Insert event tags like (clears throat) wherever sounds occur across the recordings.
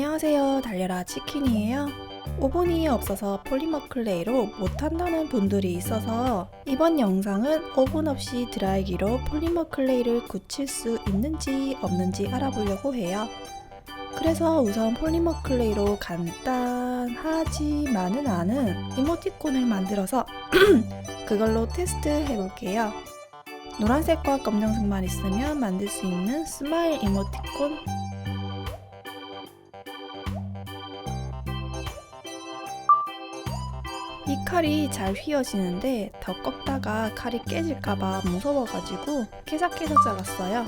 안녕하세요. 달려라 치킨이에요. 오븐이 없어서 폴리머 클레이로 못한다는 분들이 있어서 이번 영상은 오븐 없이 드라이기로 폴리머 클레이를 굳힐 수 있는지 없는지 알아보려고 해요. 그래서 우선 폴리머 클레이로 간단하지만은 않은 이모티콘을 만들어서 (clears throat) 그걸로 테스트 해볼게요. 노란색과 검정색만 있으면 만들 수 있는 스마일 이모티콘 칼이 잘 휘어지는데 더 꺾다가 칼이 깨질까봐 무서워가지고 케사케사 잘랐어요.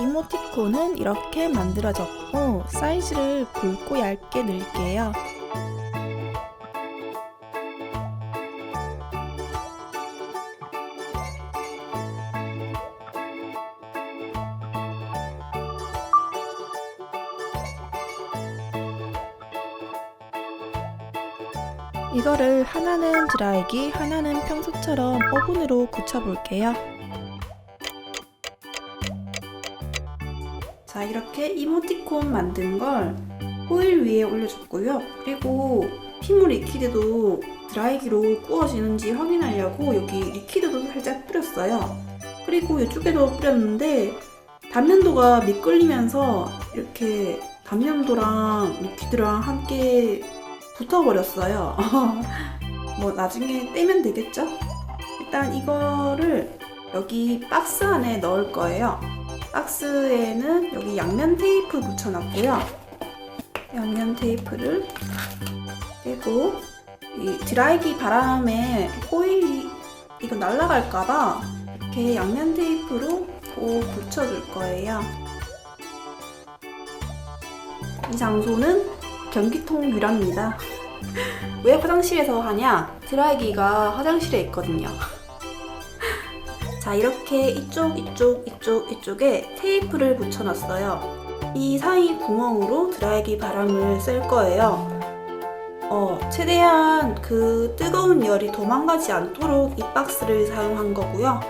이모티콘은 이렇게 만들어졌고 사이즈를 굵고 얇게 넣을게요. 이거를 하나는 드라이기, 하나는 평소처럼 오븐으로 굳혀볼게요. 자 이렇게 이모티콘 만든 걸 호일 위에 올려줬고요. 그리고 피물 리퀴드도 드라이기로 구워지는지 확인하려고 여기 리퀴드도 살짝 뿌렸어요. 그리고 이쪽에도 뿌렸는데 단면도가 미끌리면서 이렇게 단면도랑 리퀴드랑 함께 붙어버렸어요. (laughs) 뭐 나중에 떼면 되겠죠? 일단 이거를 여기 박스 안에 넣을 거예요. 박스에는 여기 양면 테이프 붙여놨고요. 양면 테이프를 떼고 이 드라이기 바람에 호일이 이거 날아갈까봐 이렇게 양면 테이프로 꼭 붙여줄 거예요. 이 장소는 변기통 위랍니다. (laughs) 왜 화장실에서 하냐? 드라이기가 화장실에 있거든요. (laughs) 자 이렇게 이쪽 이쪽 이쪽 이쪽에 테이프를 붙여놨어요. 이 사이 구멍으로 드라이기 바람을 쐴 거예요. 어 최대한 그 뜨거운 열이 도망가지 않도록 이 박스를 사용한 거고요.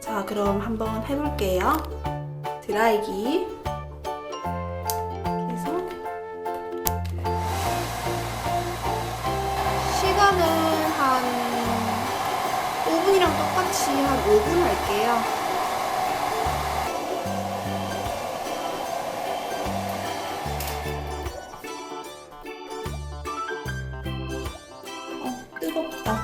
자 그럼 한번 해볼게요. 드라이기. 그래서 시간은 한 5분이랑 똑같이 한 5분 할게요. 어.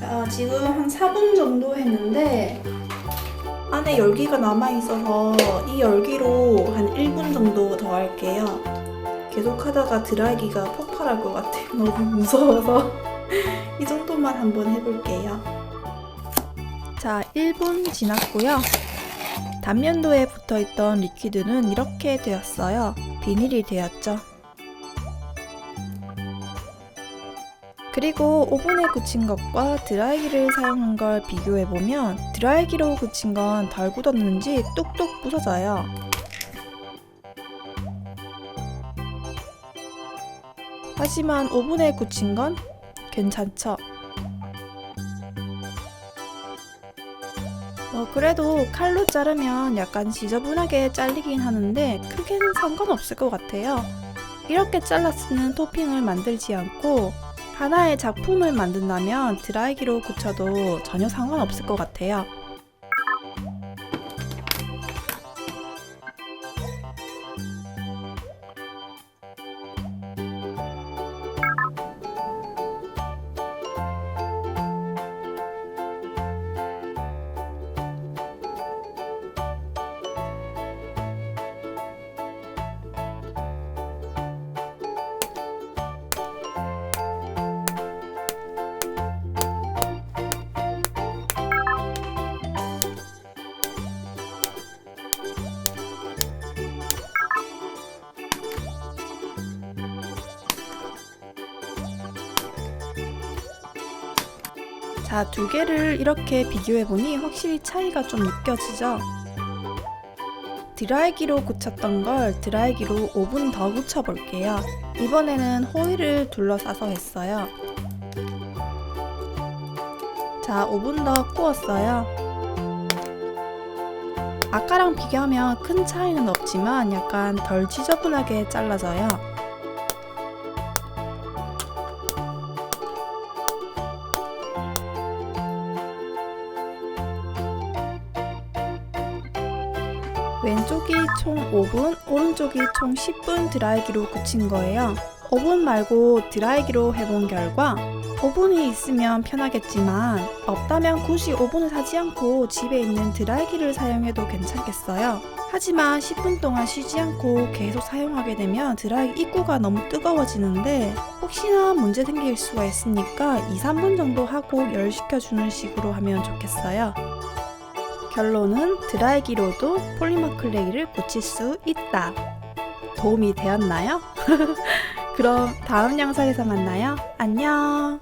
자, 지금 한 4분 정도 했는데 안에 열기가 남아있어서 이 열기로 한 1분 정도 더 할게요. 계속 하다가 드라이기가 폭발할 것 같아요. (laughs) 너무 무서워서. (laughs) 이 정도만 한번 해볼게요. 자, 1분 지났고요. 단면도에 붙어있던 리퀴드는 이렇게 되었어요. 비닐이 되었죠. 그리고 오븐에 굳힌 것과 드라이기를 사용한 걸 비교해보면 드라이기로 굳힌 건 덜 굳었는지 뚝뚝 부서져요. 하지만 오븐에 굳힌 건 괜찮죠. 뭐 그래도 칼로 자르면 약간 지저분하게 잘리긴 하는데 크게는 상관없을 것 같아요. 이렇게 잘라 쓰는 토핑을 만들지 않고 하나의 작품을 만든다면 드라이기로 굳혀도 전혀 상관없을 것 같아요. 자, 두 개를 이렇게 비교해보니 확실히 차이가 좀 느껴지죠? 드라이기로 굳혔던 걸 드라이기로 5분 더 굳혀볼게요. 이번에는 호일을 둘러싸서 했어요. 자, 5분 더 구웠어요. 아까랑 비교하면 큰 차이는 없지만 약간 덜 지저분하게 잘라져요. 왼쪽이 총 5분, 오른쪽이 총 10분 드라이기로 굳힌 거예요. 오븐 말고 드라이기로 해본 결과 오븐이 있으면 편하겠지만 없다면 굳이 오븐을 사지 않고 집에 있는 드라이기를 사용해도 괜찮겠어요. 하지만 10분 동안 쉬지 않고 계속 사용하게 되면 드라이기 입구가 너무 뜨거워지는데 혹시나 문제 생길 수가 있으니까 2, 3분 정도 하고 열시켜주는 식으로 하면 좋겠어요. 결론은 드라이기로도 폴리머 클레이를 굳힐 수 있다. 도움이 되었나요? (laughs) 그럼 다음 영상에서 만나요. 안녕!